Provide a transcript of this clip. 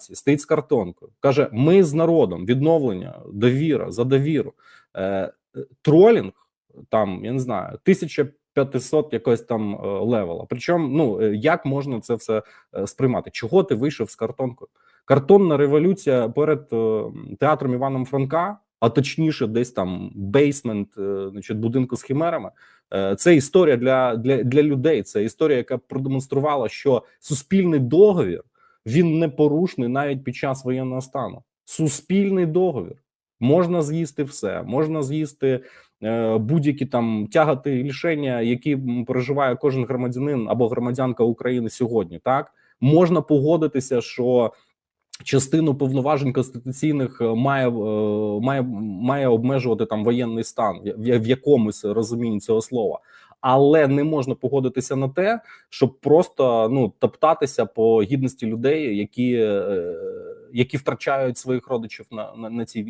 стоїть з картонкою. Каже: Ми з народом, відновлення, довіра за довіру. Е, тролінг там, я не знаю, 1500 якось там е, левела. Причому, ну е, як можна це все е, сприймати? Чого ти вийшов з картонкою? Картонна революція перед театром Іваном Франка, а точніше, десь там бейсмент, значить, будинку з хімерами. Це історія для, для, для людей. Це історія, яка продемонструвала, що суспільний договір він непорушний навіть під час воєнного стану. Суспільний договір можна з'їсти все, можна з'їсти е, будь-які там тягати рішення, які м, переживає кожен громадянин або громадянка України сьогодні. Так можна погодитися, що частину повноважень конституційних е, має, е, має, має обмежувати там воєнний стан в, в якомусь розумінні цього слова. Але не можна погодитися на те, щоб просто ну топтатися по гідності людей, які, е, які втрачають своїх родичів на, на, на цій.